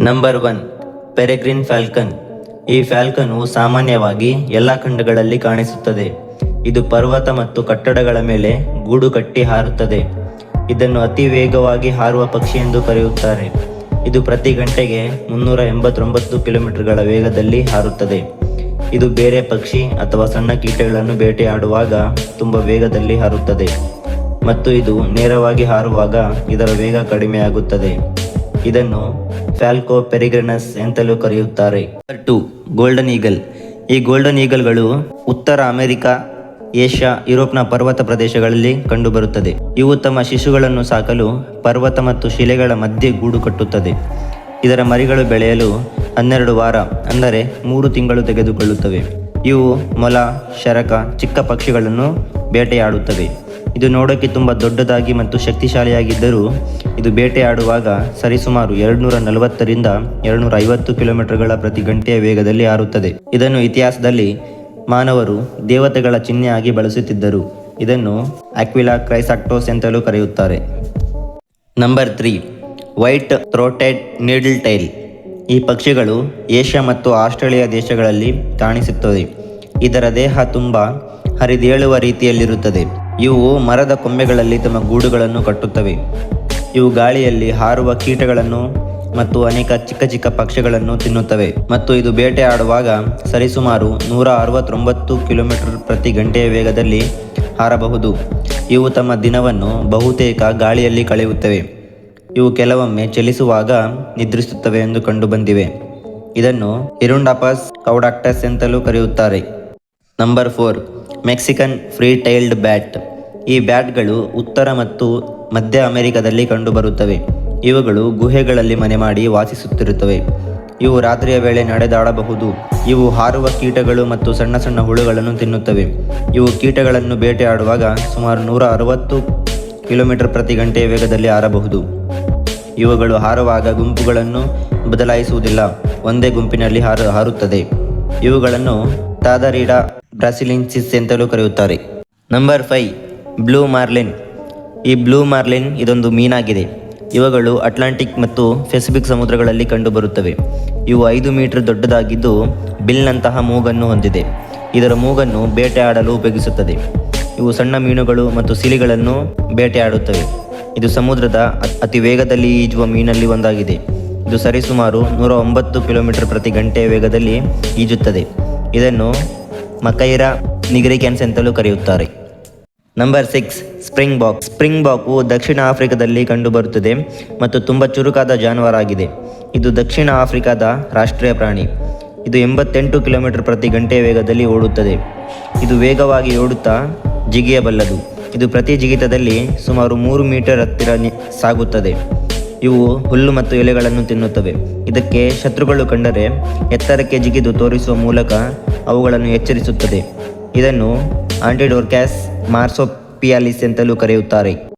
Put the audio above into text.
Number one ಪೆರೆಗ್ರಿನ್ Falcon ಈ ಫ್ಯಾಲ್ಕನು ಸಾಮಾನ್ಯವಾಗಿ ಎಲ್ಲ ಖಂಡಗಳಲ್ಲಿ ಕಾಣಿಸುತ್ತದೆ. ಇದು ಪರ್ವತ ಮತ್ತು ಕಟ್ಟಡಗಳ ಮೇಲೆ ಗೂಡು ಕಟ್ಟಿ ಹಾರುತ್ತದೆ. ಇದನ್ನು ಅತಿ ವೇಗವಾಗಿ ಹಾರುವ ಪಕ್ಷಿ ಎಂದು ಕರೆಯುತ್ತಾರೆ. ಇದು ಪ್ರತಿ ಗಂಟೆಗೆ ಮುನ್ನೂರ ಎಂಬತ್ತೊಂಬತ್ತು ಕಿಲೋಮೀಟರ್ಗಳ ವೇಗದಲ್ಲಿ ಹಾರುತ್ತದೆ. ಇದು ಬೇರೆ ಪಕ್ಷಿ ಅಥವಾ ಸಣ್ಣ ಕೀಟಗಳನ್ನು ಬೇಟೆಯಾಡುವಾಗ ತುಂಬ ವೇಗದಲ್ಲಿ ಹಾರುತ್ತದೆ. ಮತ್ತು ಇದು ನೇರವಾಗಿ ಹಾರುವಾಗ ಇದರ ವೇಗ ಕಡಿಮೆಯಾಗುತ್ತದೆ. ಇದನ್ನು ಫ್ಯಾಲ್ಕೋ ಪೆರಿಗ್ರನಸ್ ಎಂತಲೂ ಕರೆಯುತ್ತಾರೆ. ಟು ಗೋಲ್ಡನ್ ಈಗಲ್ ಈ ಗೋಲ್ಡನ್ ಈಗಲ್ಗಳು ಉತ್ತರ ಅಮೆರಿಕ, ಏಷ್ಯಾ, ಯುರೋಪ್ನ ಪರ್ವತ ಪ್ರದೇಶಗಳಲ್ಲಿ ಕಂಡುಬರುತ್ತದೆ. ಇವು ತಮ್ಮ ಶಿಶುಗಳನ್ನು ಸಾಕಲು ಪರ್ವತ ಮತ್ತು ಶಿಲೆಗಳ ಮಧ್ಯೆ ಗೂಡು ಕಟ್ಟುತ್ತದೆ. ಇದರ ಮರಿಗಳು ಬೆಳೆಯಲು ಹನ್ನೆರಡು ವಾರ, ಅಂದರೆ ಮೂರು ತಿಂಗಳು ತೆಗೆದುಕೊಳ್ಳುತ್ತವೆ. ಇವು ಮೊಲ, ಶರಕ, ಚಿಕ್ಕ ಪಕ್ಷಿಗಳನ್ನು ಬೇಟೆಯಾಡುತ್ತವೆ. ಇದು ನೋಡೋಕ್ಕೆ ತುಂಬ ದೊಡ್ಡದಾಗಿ ಮತ್ತು ಶಕ್ತಿಶಾಲಿಯಾಗಿದ್ದರೂ ಇದು ಬೇಟೆಯಾಡುವಾಗ ಸರಿಸುಮಾರು ಎರಡುನೂರ ನಲವತ್ತರಿಂದ ಎರಡುನೂರ ಐವತ್ತು ಕಿಲೋಮೀಟರ್ಗಳ ಪ್ರತಿ ಗಂಟೆಯ ವೇಗದಲ್ಲಿ ಹಾರುತ್ತದೆ ಇದನ್ನು ಇತಿಹಾಸದಲ್ಲಿ ಮಾನವರು ದೇವತೆಗಳ ಚಿಹ್ನೆಯಾಗಿ ಬಳಸುತ್ತಿದ್ದರು. ಇದನ್ನು ಅಕ್ವಿಲಾ ಕ್ರೈಸಾಕ್ಟೋಸ್ ಎಂತಲೂ ಕರೆಯುತ್ತಾರೆ. Number three, white throated needletail. ಈ ಪಕ್ಷಿಗಳು ಏಷ್ಯಾ ಮತ್ತು ಆಸ್ಟ್ರೇಲಿಯಾ ದೇಶಗಳಲ್ಲಿ ಕಾಣಿಸುತ್ತದೆ. ಇದರ ದೇಹ ತುಂಬ ಹರಿದೇಳುವ ರೀತಿಯಲ್ಲಿರುತ್ತದೆ. ಇವು ಮರದ ಕೊಂಬೆಗಳಲ್ಲಿ ತಮ್ಮ ಗೂಡುಗಳನ್ನು ಕಟ್ಟುತ್ತವೆ. ಇವು ಗಾಳಿಯಲ್ಲಿ ಹಾರುವ ಕೀಟಗಳನ್ನು ಮತ್ತು ಅನೇಕ ಚಿಕ್ಕ ಚಿಕ್ಕ ಪಕ್ಷಿಗಳನ್ನು ತಿನ್ನುತ್ತವೆ. ಮತ್ತು ಇದು ಬೇಟೆಯಾಡುವಾಗ ಸರಿಸುಮಾರು ನೂರ ಅರವತ್ತೊಂಬತ್ತು ಕಿಲೋಮೀಟರ್ ಪ್ರತಿ ಗಂಟೆಯ ವೇಗದಲ್ಲಿ ಹಾರಬಹುದು. ಇವು ತಮ್ಮ ದಿನವನ್ನು ಬಹುತೇಕ ಗಾಳಿಯಲ್ಲಿ ಕಳೆಯುತ್ತವೆ. ಇವು ಕೆಲವೊಮ್ಮೆ ಚಲಿಸುವಾಗ ನಿದ್ರಿಸುತ್ತವೆ ಎಂದು ಕಂಡುಬಂದಿವೆ ಇದನ್ನು ಇರುಂಡಾಪಸ್ ಕೌಡಾಕ್ಟಸ್ ಎಂತಲೂ ಕರೆಯುತ್ತಾರೆ. Number four, Mexican free tailed bat. ಈ ಬ್ಯಾಟ್ಗಳು ಉತ್ತರ ಮತ್ತು ಮಧ್ಯ ಅಮೆರಿಕದಲ್ಲಿ ಕಂಡುಬರುತ್ತವೆ. ಇವುಗಳು ಗುಹೆಗಳಲ್ಲಿ ಮನೆ ಮಾಡಿ ವಾಸಿಸುತ್ತಿರುತ್ತವೆ. ಇವು ರಾತ್ರಿಯ ವೇಳೆ ನಡೆದಾಡಬಹುದು. ಇವು ಹಾರುವ ಕೀಟಗಳು ಮತ್ತು ಸಣ್ಣ ಸಣ್ಣ ಹುಳುಗಳನ್ನು ತಿನ್ನುತ್ತವೆ. ಇವು ಕೀಟಗಳನ್ನು ಬೇಟೆಯಾಡುವಾಗ ಸುಮಾರು ನೂರ ಅರವತ್ತು ಕಿಲೋಮೀಟರ್ ಪ್ರತಿ ಗಂಟೆಯ ವೇಗದಲ್ಲಿ ಹಾರಬಹುದು. ಇವುಗಳು ಹಾರುವಾಗ ಗುಂಪುಗಳನ್ನು ಬದಲಾಯಿಸುವುದಿಲ್ಲ. ಒಂದೇ ಗುಂಪಿನಲ್ಲಿ ಹಾರು, ಹಾರುತ್ತದೆ. ಇವುಗಳನ್ನು ತಾದರೀಡಾ ಬ್ರಾಸಿಲಿನ್ಸಿಸ್ ಎಂತಲೂ ಕರೆಯುತ್ತಾರೆ. Number five blue marlin. ಈ ಬ್ಲೂ ಮಾರ್ಲಿನ್ ಇದೊಂದು ಮೀನಾಗಿದೆ. ಇವುಗಳು ಅಟ್ಲಾಂಟಿಕ್ ಮತ್ತು ಪೆಸಿಫಿಕ್ ಸಮುದ್ರಗಳಲ್ಲಿ ಕಂಡುಬರುತ್ತವೆ. ಇವು ಐದು ಮೀಟರ್ ದೊಡ್ಡದಾಗಿದ್ದು ಬಿಲ್ನಂತಹ ಮೂಗನ್ನು ಹೊಂದಿದೆ. ಇದರ ಮೂಗನ್ನು ಬೇಟೆಯಾಡಲು ಉಪಯೋಗಿಸುತ್ತದೆ. ಇವು ಸಣ್ಣ ಮೀನುಗಳು ಮತ್ತು ಸಿಲಿಗಳನ್ನು ಬೇಟೆಯಾಡುತ್ತವೆ ಇದು ಸಮುದ್ರದ ಅತಿ ವೇಗದಲ್ಲಿ ಈಜುವ ಮೀನಲ್ಲಿ ಒಂದಾಗಿದೆ. ಇದು ಸರಿಸುಮಾರು ನೂರ ಒಂಬತ್ತು ಕಿಲೋಮೀಟರ್ ಪ್ರತಿ ಗಂಟೆಯ ವೇಗದಲ್ಲಿ ಈಜುತ್ತದೆ. ಇದನ್ನು ಮಕೈರಾ ನಿಗ್ರಿಕ್ಯಾನ್ಸ್ ಎಂತಲೂ ಕರೆಯುತ್ತಾರೆ. Number six springbok springbok ದಕ್ಷಿಣ ಆಫ್ರಿಕಾದಲ್ಲಿ ಕಂಡುಬರುತ್ತದೆ ಮತ್ತು ತುಂಬ ಚುರುಕಾದ ಜಾನುವಾರಾಗಿದೆ. ಇದು ದಕ್ಷಿಣ ಆಫ್ರಿಕಾದ ರಾಷ್ಟ್ರೀಯ ಪ್ರಾಣಿ. ಇದು ಎಂಬತ್ತೆಂಟು ಕಿಲೋಮೀಟರ್ ಪ್ರತಿ ಗಂಟೆ ವೇಗದಲ್ಲಿ ಓಡುತ್ತದೆ. ಇದು ವೇಗವಾಗಿ ಓಡುತ್ತಾ ಜಿಗಿಯಬಲ್ಲದು. ಇದು ಪ್ರತಿ ಜಿಗಿತದಲ್ಲಿ ಸುಮಾರು ಮೂರು ಮೀಟರ್ ಹತ್ತಿರ ಸಾಗುತ್ತದೆ. ಇವು ಹುಲ್ಲು ಮತ್ತು ಎಲೆಗಳನ್ನು ತಿನ್ನುತ್ತವೆ. ಇದಕ್ಕೆ ಶತ್ರುಗಳು ಕಂಡರೆ ಎತ್ತರಕ್ಕೆ ಜಿಗಿದು ತೋರಿಸುವ ಮೂಲಕ ಅವುಗಳನ್ನು ಎಚ್ಚರಿಸುತ್ತದೆ. ಇದನ್ನು ಆಂಟಿಡೋರ್ಕ್ಯಾಸ್ ಮಾರ್ಸೋಪಿಯಾಲಿಸ್ ಎಂತಲೂ ಕರೆಯುತ್ತಾರೆ